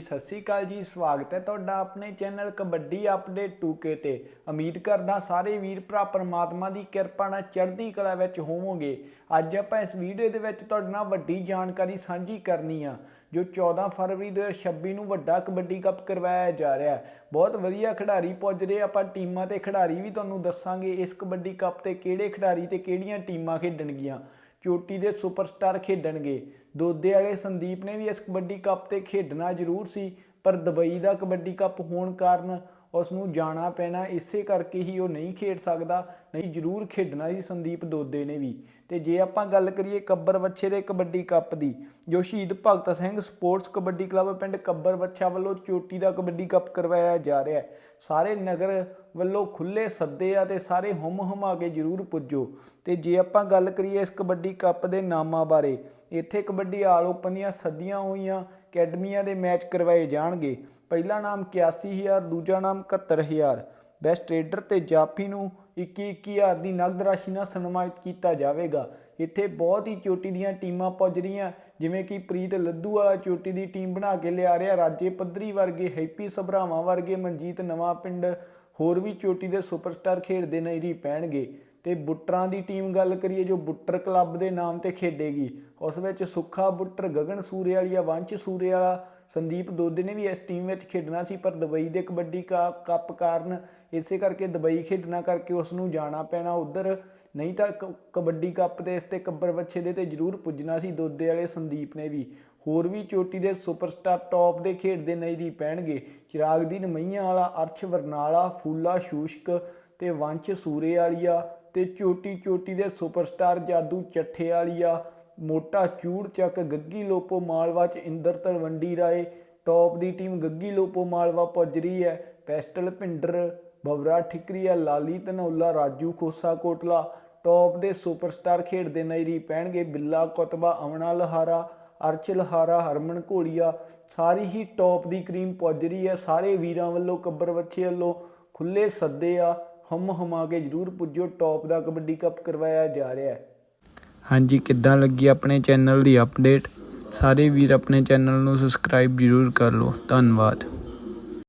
ਸਤਿ ਸ਼੍ਰੀ ਅਕਾਲ ਜੀ, ਸਵਾਗਤ ਹੈ ਤੁਹਾਡਾ ਆਪਣੇ ਚੈਨਲ ਕਬੱਡੀ ਅਪਡੇਟ 2K ਤੇ। ਉਮੀਦ ਕਰਦਾ ਸਾਰੇ ਵੀਰ ਭਰਾ ਪਰਮਾਤਮਾ ਦੀ ਕਿਰਪਾ ਨਾਲ ਚੜ੍ਹਦੀ ਕਲਾ ਵਿੱਚ ਹੋਵੋਗੇ। ਅੱਜ ਆਪਾਂ ਇਸ ਵੀਡੀਓ ਦੇ ਵਿੱਚ ਤੁਹਾਡੇ ਨਾਲ ਵੱਡੀ ਜਾਣਕਾਰੀ ਸਾਂਝੀ ਕਰਨੀ ਆ, ਜੋ 14 ਫਰਵਰੀ 2026 ਨੂੰ ਵੱਡਾ ਕਬੱਡੀ ਕੱਪ ਕਰਵਾਇਆ ਜਾ ਰਿਹਾ ਹੈ। ਬਹੁਤ ਵਧੀਆ ਖਿਡਾਰੀ ਪੁੱਜ ਰਹੇ ਆਪਾਂ ਟੀਮਾਂ ਤੇ ਖਿਡਾਰੀ ਵੀ ਤੁਹਾਨੂੰ ਦੱਸਾਂਗੇ ਇਸ ਕਬੱਡੀ ਕੱਪ ਤੇ ਕਿਹੜੇ ਖਿਡਾਰੀ ਤੇ ਕਿਹੜੀਆਂ ਟੀਮਾਂ ਖੇਡਣਗੀਆਂ। ਚੋਟੀ ਦੇ ਸੁਪਰਸਟਾਰ ਖੇਡਣਗੇ। ਦੋਦੇ ਵਾਲੇ ਸੰਦੀਪ ਨੇ ਵੀ ਇਸ ਕਬੱਡੀ ਕੱਪ ਤੇ ਖੇਡਣਾ ਜ਼ਰੂਰ ਸੀ, ਪਰ ਦੁਬਈ ਦਾ ਕਬੱਡੀ ਕੱਪ ਹੋਣ ਕਾਰਨ ਉਸ ਨੂੰ ਜਾਣਾ ਪੈਣਾ ਇਸੇ ਕਰਕੇ ਹੀ ਉਹ ਨਹੀਂ ਖੇਡ ਸਕਦਾ, ਨਹੀਂ ਜ਼ਰੂਰ ਖੇਡਣਾ ਸੀ ਸੰਦੀਪ ਦੋਦੇ ਨੇ ਵੀ। ਤੇ ਜੇ ਆਪਾਂ ਗੱਲ ਕਰੀਏ ਕੱਬਰ ਬੱਚੇ ਦੇ ਕਬੱਡੀ ਕੱਪ ਦੀ, ਜੋ ਸ਼ਹੀਦ ਭਗਤ ਸਿੰਘ ਸਪੋਰਟਸ ਕਬੱਡੀ ਕਲੱਬ ਪਿੰਡ ਕੱਬਰ ਬੱਚਾ ਵੱਲੋਂ ਚੋਟੀ ਦਾ ਕਬੱਡੀ ਕੱਪ ਕਰਵਾਇਆ ਜਾ ਰਿਹਾ ਹੈ। ਸਾਰੇ ਨਗਰ ਵੱਲੋਂ ਖੁੱਲੇ ਸੱਦੇ ਆ ਤੇ ਸਾਰੇ ਹੁਮ ਹੁਮਾ ਕੇ ਜ਼ਰੂਰ ਪੁੱਜੋ। ਤੇ ਜੇ ਆਪਾਂ ਗੱਲ ਕਰੀਏ ਇਸ ਕਬੱਡੀ ਕੱਪ ਦੇ ਨਾਮਾਂ ਬਾਰੇ, ਇੱਥੇ ਕਬੱਡੀ ਆਲ ਓਪਨ ਦੀਆਂ ਸੱਦੀਆਂ ਹੋਈਆਂ, ਅਕੈਡਮੀਆਂ ਦੇ ਮੈਚ ਕਰਵਾਏ ਜਾਣਗੇ। ਪਹਿਲਾ ਨਾਮ 81000 ਦੂਜਾ ਨਾਮ 71000 ਬੈਸਟ ਟ੍ਰੇਡਰ ਤੇ ਜਾਫੀ ਨੂੰ 21000 ਦੀ ਨਗਦ ਰਾਸ਼ੀ ਨਾਲ ਸਨਮਾਨਿਤ ਕੀਤਾ ਜਾਵੇਗਾ। ਇੱਥੇ ਬਹੁਤ ਹੀ ਚੋਟੀ ਦੀਆਂ ਟੀਮਾਂ ਪੁੱਜ ਰਹੀਆਂ, ਜਿਵੇਂ ਕਿ ਪ੍ਰੀਤ ਲੱਦੂ ਵਾਲਾ ਚੋਟੀ ਦੀ ਟੀਮ ਬਣਾ ਕੇ ਲਿਆ ਰਿਹਾ। ਰਾਜੇ ਪੱਧਰੀ ਵਰਗੇ, ਹੈਪੀ ਸਭਰਾਵਾਂ ਵਰਗੇ, ਮਨਜੀਤ ਨਵਾਂ ਪਿੰਡ ਹੋਰ ਵੀ ਚੋਟੀ ਦੇ ਸੁਪਰਸਟਾਰ ਖੇਡਦੇ ਨਜ਼ਰੀ ਪੈਣਗੇ। ਤੇ ਬੁੱਟਰਾਂ ਦੀ ਟੀਮ ਗੱਲ ਕਰੀਏ, ਜੋ ਬੁੱਟਰ ਕਲੱਬ ਦੇ ਨਾਮ ਤੇ ਖੇਡੇਗੀ, ਉਸ ਵਿੱਚ ਸੁੱਖਾ ਬੁੱਟਰ, ਗਗਨ ਸੂਰੇ ਵਾਲੀਆ ਵੰਸ਼ ਸੂਰੇ ਵਾਲਾ ਸੰਦੀਪ ਦੋਦੇ ਨੇ ਵੀ ਇਸ ਟੀਮ ਵਿੱਚ ਖੇਡਣਾ ਸੀ, ਪਰ ਦੁਬਈ ਦੇ ਕਬੱਡੀ ਕਾ- ਕੱਪ ਕਾਰਨ ਇਸੇ ਕਰਕੇ ਦੁਬਈ ਖੇਡਣਾ ਕਰਕੇ ਉਸ ਨੂੰ ਜਾਣਾ ਪੈਣਾ ਉਧਰ। ਨਹੀਂ ਤਾਂ ਕ- ਕਬੱਡੀ ਕੱਪ ਤੇ ਇਸ ਤੇ ਕੱਬਰ ਬੱਚੇ ਦੇ ਤੇ ਜ਼ਰੂਰ ਪੁੱਜਣਾ ਸੀ ਦੋਦੇ ਵਾਲੇ ਸੰਦੀਪ ਨੇ ਵੀ। ਹੋਰ ਵੀ ਚੋਟੀ ਦੇ ਸੁਪਰਸਟਾਰ ਟੌਪ ਦੇ ਖੇਡਦੇ ਨਜ਼ਰੀ ਪੈਣਗੇ। ਚਿਰਾਗਦੀਨ ਮਈਆਂ ਵਾਲਾ ਅਰਸ਼ ਵਰਨਾਲਾ, ਫੂਲਾ ਸ਼ੂਸ਼ਕ ਤੇ ਵੰਸ਼ ਸੂਰੇ ਵਾਲੀਆ ਤੇ ਚੋਟੀ ਚੋਟੀ ਦੇ ਸੁਪਰਸਟਾਰ ਜਾਦੂ ਚੱਠੇ ਵਾਲੀਆ ਮੋਟਾ ਚੂੜ ਚੱਕ ਗੱਗੀ ਲੋਪੋ ਮਾਲਵਾ ਚ ਇੰਦਰ ਤਲਵੰਡੀ ਰਾਏ, ਟੌਪ ਦੀ ਟੀਮ ਗੱਗੀ ਲੋਪੋ ਮਾਲਵਾ ਪੁੱਜ ਰਹੀ ਹੈ। ਪੈਸਟਲ ਭਿੰਡਰ ਬਵਰਾ ਠਿਕਰੀਆ ਲਾਲੀ ਧਨੌਲਾ, ਰਾਜੂ ਖੋਸਾ ਕੋਟਲਾ, ਟੌਪ ਦੇ ਸੁਪਰਸਟਾਰ ਖੇਡਦੇ ਨਜ਼ਰੀ ਪੈਣਗੇ ਬਿੱਲਾ, ਕੁਤਬਾ, ਅਮਨਾ ਲਹਾਰਾ ਅਰਚ ਲਹਾਰਾ ਹਰਮਨ ਘੋਲੀਆ, ਸਾਰੀ ਹੀ ਟੌਪ ਦੀ ਕਰੀਮ ਪੁੱਜ ਰਹੀ ਹੈ। ਸਾਰੇ ਵੀਰਾਂ ਵੱਲੋਂ ਕੱਬਰ ਬੱਚੇ ਵੱਲੋਂ ਖੁੱਲੇ ਸੱਦੇ ਆ। ਹਮ ਹਮਾ ਕੇ ਜਰੂਰ ਪੁੱਜੋ ਟੌਪ ਦਾ ਕਬੱਡੀ ਕੱਪ ਕਰਵਾਇਆ ਜਾ ਰਿਹਾ ਹੈ। ਹਾਂਜੀ, ਕਿੱਦਾਂ ਲੱਗੀ ਆਪਣੇ ਚੈਨਲ ਦੀ ਅਪਡੇਟ ਸਾਰੇ ਵੀਰ ਆਪਣੇ ਚੈਨਲ ਨੂੰ ਸਬਸਕ੍ਰਾਈਬ ਜ਼ਰੂਰ ਕਰ ਲਓ। ਧੰਨਵਾਦ।